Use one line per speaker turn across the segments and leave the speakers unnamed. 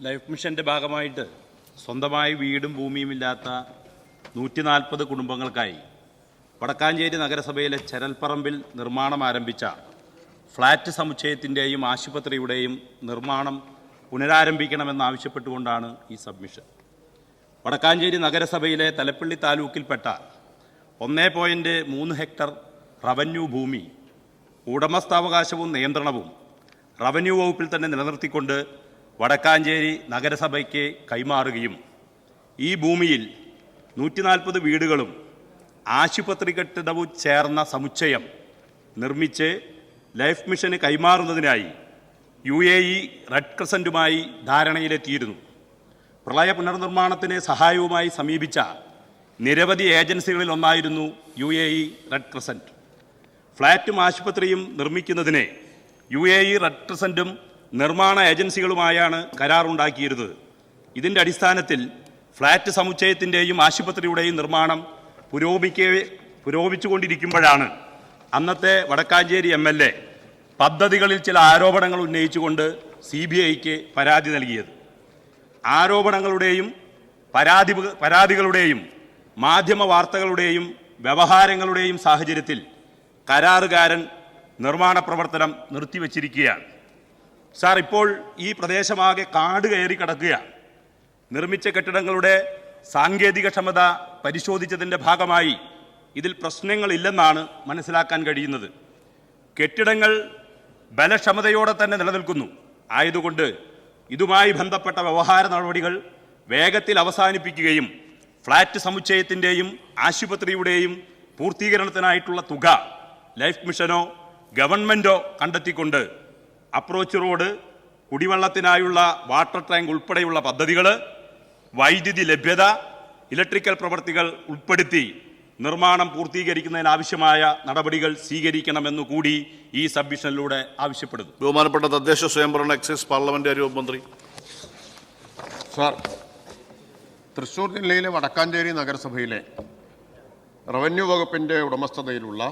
Life മിഷന്റെ ഭാഗമായിട്ട് സ്വന്തമായി വീടും ഭൂമിയും ഇല്ലാത്ത നൂറ്റി നാൽപ്പത് കുടുംബങ്ങൾക്കായി വടക്കാഞ്ചേരി നഗരസഭയിലെ ചരൽപ്പറമ്പിൽ നിർമ്മാണം ആരംഭിച്ച ഫ്ളാറ്റ് സമുച്ചയത്തിന്റെയും ആശുപത്രിയുടെയും നിർമ്മാണം പുനരാരംഭിക്കണമെന്നാവശ്യപ്പെട്ടുകൊണ്ടാണ് ഈ സബ്മിഷൻ. വടക്കാഞ്ചേരി നഗരസഭയിലെ തലപ്പള്ളി താലൂക്കിൽപ്പെട്ട ഒന്നേ പോയിന്റ് മൂന്ന് ഹെക്ടർ റവന്യൂ ഭൂമി ഉടമസ്ഥാവകാശവും നിയന്ത്രണവും റവന്യൂ വകുപ്പിൽ തന്നെ നിലനിർത്തിക്കൊണ്ട് വടക്കാഞ്ചേരി നഗരസഭയ്ക്ക് കൈമാറുകയും ഈ ഭൂമിയിൽ നൂറ്റി നാൽപ്പത് വീടുകളും ആശുപത്രി കെട്ടിടവും ചേർന്ന സമുച്ചയം നിർമ്മിച്ച് ലൈഫ് മിഷന് കൈമാറുന്നതിനായി യു എ ഇ റെഡ് ക്രസന്റുമായി ധാരണയിലെത്തിയിരുന്നു. പ്രളയ പുനർനിർമ്മാണത്തിന് സഹായവുമായി സമീപിച്ച നിരവധി ഏജൻസികളിൽ ഒന്നായിരുന്നു U A E red crescent ഫ്ളാറ്റും ആശുപത്രിയും നിർമ്മിക്കുന്നതിന് യു എ ഇ റെഡ് ക്രസന്റും നിർമ്മാണ ഏജൻസികളുമായാണ് കരാറുണ്ടാക്കിയിരുന്നത്. ഇതിന്റെ അടിസ്ഥാനത്തിൽ ഫ്ലാറ്റ് സമുച്ചയത്തിന്റെയും ആശുപത്രിയുടെയും നിർമ്മാണം പുരോഗമിക്കേ പുരോഗമിച്ചുകൊണ്ടിരിക്കുമ്പോഴാണ് അന്നത്തെ വടക്കാഞ്ചേരി എം എൽ എ പദ്ധതികളിൽ ചില ആരോപണങ്ങൾ ഉന്നയിച്ചുകൊണ്ട് സി ബി ഐക്ക് പരാതി നൽകിയത്. ആരോപണങ്ങളുടെയും പരാതി പരാതികളുടെയും മാധ്യമ വാർത്തകളുടെയും വ്യവഹാരങ്ങളുടെയും സാഹചര്യത്തിൽ കരാറുകാരൻ നിർമ്മാണ പ്രവർത്തനം നിർത്തിവച്ചിരിക്കുകയാണ്. സാർ ഇപ്പോൾ ഈ പ്രദേശമാകെ കാട് കയറി കിടക്കുകയാണ് നിർമ്മിച്ച കെട്ടിടങ്ങളുടെ സാങ്കേതിക ക്ഷമത പരിശോധിച്ചതിന്റെ ഭാഗമായി ഇതിൽ പ്രശ്നങ്ങളില്ലെന്നാണ് മനസ്സിലാക്കാൻ കഴിയുന്നത്. കെട്ടിടങ്ങൾ ബലക്ഷമതയോടെ തന്നെ നിലനിൽക്കുന്നു. ആയതുകൊണ്ട് ഇതുമായി ബന്ധപ്പെട്ട വ്യവഹാര നടപടികൾ വേഗത്തിൽ അവസാനിപ്പിക്കുകയും ഫ്ളാറ്റ് സമുച്ചയത്തിന്റെയും ആശുപത്രിയുടെയും പൂർത്തീകരണത്തിനായിട്ടുള്ള തുക ലൈഫ് മിഷനോ ഗവൺമെന്റോ കണ്ടെത്തിക്കൊണ്ട് അപ്രോച്ച് റോഡ് കുടിവെള്ളത്തിനായുള്ള വാട്ടർ ടാങ്ക് ഉൾപ്പെടെയുള്ള പദ്ധതികൾ വൈദ്യുതി ലഭ്യത ഇലക്ട്രിക്കൽ പ്രവർത്തികൾ ഉൾപ്പെടുത്തി നിർമ്മാണം പൂർത്തീകരിക്കുന്നതിനാവശ്യമായ നടപടികൾ സ്വീകരിക്കണമെന്നു കൂടി ഈ സബ്മിഷനിലൂടെ ആവശ്യപ്പെടുന്നു.
ബഹുമാനപ്പെട്ട തദ്ദേശ സ്വയംഭരണ എക്സൈസ് പാർലമെന്റ് മന്ത്രി.
സാർ തൃശ്ശൂർ ജില്ലയിലെ വടക്കാഞ്ചേരി നഗരസഭയിലെ റവന്യൂ വകുപ്പിന്റെ ഉടമസ്ഥതയിലുള്ള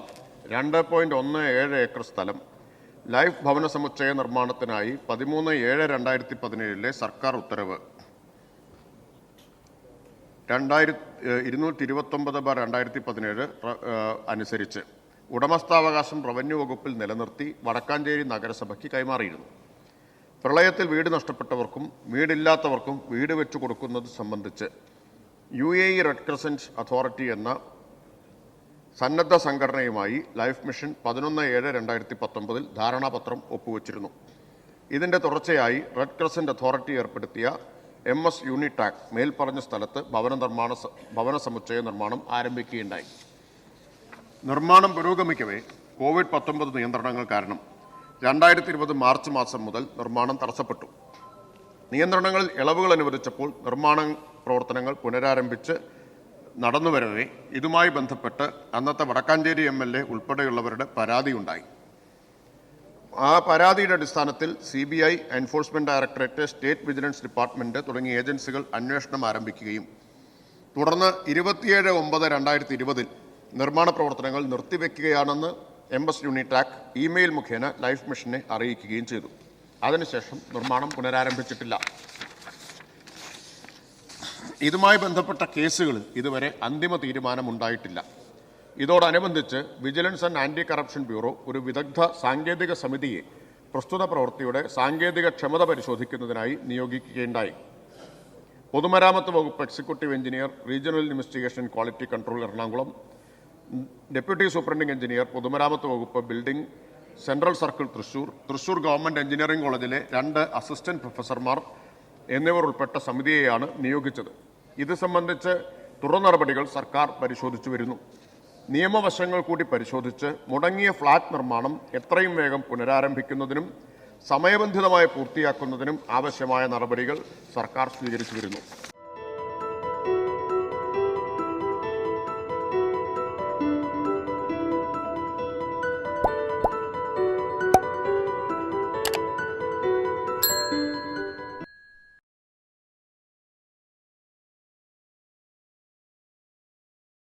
രണ്ട് പോയിന്റ് ഒന്ന് ഏഴ് ഏക്കർ സ്ഥലം ലൈഫ് ഭവന സമുച്ചയ നിർമ്മാണത്തിനായി പതിമൂന്ന് ഏഴ് രണ്ടായിരത്തി പതിനേഴിലെ സർക്കാർ ഉത്തരവ്. രണ്ടായിരത്തി ഇരുന്നൂറ്റി ഇരുപത്തൊമ്പത് ബാർ രണ്ടായിരത്തി പതിനേഴ് അനുസരിച്ച് ഉടമസ്ഥാവകാശം റവന്യൂ വകുപ്പിൽ നിലനിർത്തി വടക്കാഞ്ചേരി നഗരസഭയ്ക്ക് കൈമാറിയിരുന്നു. പ്രളയത്തിൽ വീട് നഷ്ടപ്പെട്ടവർക്കും വീടില്ലാത്തവർക്കും വീട് വെച്ചു കൊടുക്കുന്നത് സംബന്ധിച്ച് U A E red crescent authority എന്ന സന്നദ്ധ സംഘടനയുമായി ലൈഫ് മിഷൻ പതിനൊന്ന് ഏഴ് രണ്ടായിരത്തി പത്തൊമ്പതിൽ ധാരണാപത്രം ഒപ്പുവച്ചിരുന്നു. ഇതിന്റെ തുടർച്ചയായി റെഡ് ക്രസന്റ് അതോറിറ്റി ഏർപ്പെടുത്തിയ എം എസ് യൂണിടാക് മേൽപ്പറഞ്ഞ സ്ഥലത്ത് ഭവന നിർമ്മാണ ഭവന സമുച്ചയ നിർമ്മാണം ആരംഭിക്കുകയുണ്ടായി. നിർമ്മാണം പുരോഗമിക്കവേ കോവിഡ് പത്തൊമ്പത് നിയന്ത്രണങ്ങൾ കാരണം രണ്ടായിരത്തി ഇരുപത് മാർച്ച് മാസം മുതൽ നിർമ്മാണം തടസ്സപ്പെട്ടു. നിയന്ത്രണങ്ങളിൽ ഇളവുകൾ അനുവദിച്ചപ്പോൾ നിർമ്മാണ പ്രവർത്തനങ്ങൾ പുനരാരംഭിച്ച് നടന്നുവരവേ ഇതുമായി ബന്ധപ്പെട്ട് അന്നത്തെ വടക്കാഞ്ചേരി എം എൽ എ ഉൾപ്പെടെയുള്ളവരുടെ പരാതിയുണ്ടായി ആ പരാതിയുടെ അടിസ്ഥാനത്തിൽ C B I enforcement directorate state vigilance department തുടങ്ങിയ ഏജൻസികൾ അന്വേഷണം ആരംഭിക്കുകയും തുടർന്ന് ഇരുപത്തിയേഴ് ഒമ്പത് രണ്ടായിരത്തി ഇരുപതിൽ നിർമ്മാണ പ്രവർത്തനങ്ങൾ നിർത്തിവെക്കുകയാണെന്ന് എം എസ് യൂണിടാക് ഇമെയിൽ മുഖേന ലൈഫ് മിഷനെ അറിയിക്കുകയും ചെയ്തു. അതിനുശേഷം നിർമ്മാണം പുനരാരംഭിച്ചിട്ടില്ല. ഇതുമായി ബന്ധപ്പെട്ട കേസുകൾ ഇതുവരെ അന്തിമ തീരുമാനമുണ്ടായിട്ടില്ല. ഇതോടനുബന്ധിച്ച് vigilance and anti corruption bureau ഒരു വിദഗ്ധ സാങ്കേതിക സമിതിയെ പ്രസ്തുത പ്രവൃത്തിയുടെ സാങ്കേതിക ക്ഷമത പരിശോധിക്കുന്നതിനായി നിയോഗിക്കുകയുണ്ടായി. പൊതുമരാമത്ത് വകുപ്പ് executive engineer regional investigation quality control Ernakulam. Deputy superintending engineer പൊതുമരാമത്ത് വകുപ്പ് building central circle Thrissur. Thrissur government engineering കോളേജിലെ രണ്ട് അസിസ്റ്റന്റ് പ്രൊഫസർമാർ എന്നിവർ ഉൾപ്പെട്ട സമിതിയെയാണ് നിയോഗിച്ചത്. ഇത് സംബന്ധിച്ച് തുടർ നടപടികൾ സർക്കാർ പരിശോധിച്ചു വരുന്നു. നിയമവശങ്ങൾ കൂടി പരിശോധിച്ച് മുടങ്ങിയ ഫ്ളാറ്റ് നിർമ്മാണം എത്രയും വേഗം പുനരാരംഭിക്കുന്നതിനും സമയബന്ധിതമായി പൂർത്തിയാക്കുന്നതിനും ആവശ്യമായ നടപടികൾ സർക്കാർ സ്വീകരിച്ചു വരുന്നു.